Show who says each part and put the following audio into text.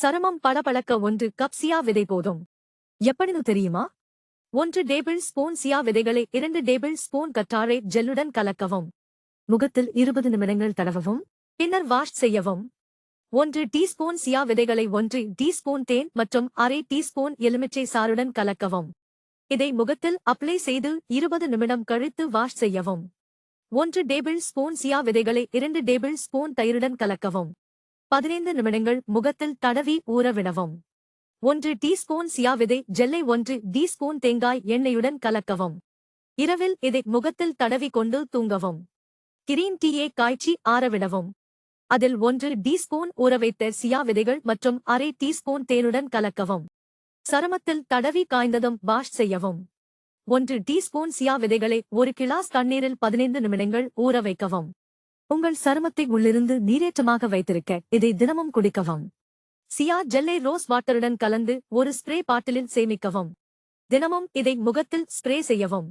Speaker 1: சருமம் பளபளக்க ஒன்று கப் சியா விதை போதும். எப்படினு தெரியுமா? ஒன்று டேபிள் ஸ்பூன் சியா விதைகளை இரண்டு டேபிள் ஸ்பூன் கற்றாழை ஜெல்லுடன் கலக்கவும். முகத்தில் இருபது நிமிடங்கள் தடவவும். பின்னர் வாஷ் செய்யவும். ஒன்று டீஸ்பூன் சியா விதைகளை ஒன்று டீஸ்பூன் தேன் மற்றும் அரை டீஸ்பூன் எலுமிச்சை சாறுடன் கலக்கவும். இதை முகத்தில் அப்ளை செய்து இருபது நிமிடம் கழித்து வாஷ் செய்யவும். ஒன்று டேபிள் ஸ்பூன் சியா விதைகளை இரண்டு டேபிள் ஸ்பூன் தயிருடன் கலக்கவும். பதினைந்து நிமிடங்கள் முகத்தில் தடவி ஊறவிடவும் ஒன்று டீஸ்பூன் சியா விதை ஜெல்லை ஒன்று டீஸ்பூன் தேங்காய் எண்ணெயுடன் கலக்கவும். இரவில் இதை முகத்தில் தடவி கொண்டு தூங்கவும். கிரீன் டீயை காய்ச்சி ஆறவிடவும் அதில் ஒன்று டீஸ்பூன் ஊறவைத்த சியா விதைகள் மற்றும் அரை டீஸ்பூன் தேனுடன் கலக்கவும். சருமத்தில் தடவி காய்ந்ததும் வாஷ் செய்யவும். ஒன்று டீஸ்பூன் சியா விதைகளை ஒரு கிளாஸ் தண்ணீரில் பதினைந்து நிமிடங்கள் ஊற வைக்கவும். உங்கள் சருமத்தை உள்ளிருந்து நீரேற்றமாக வைத்திருக்க இதை தினமும் குடிக்கவும். சியா ஜெல்லை ரோஸ் வாட்டருடன் கலந்து ஒரு ஸ்ப்ரே பாட்டிலில் சேமிக்கவும். தினமும் இதை முகத்தில் ஸ்ப்ரே செய்யவும்.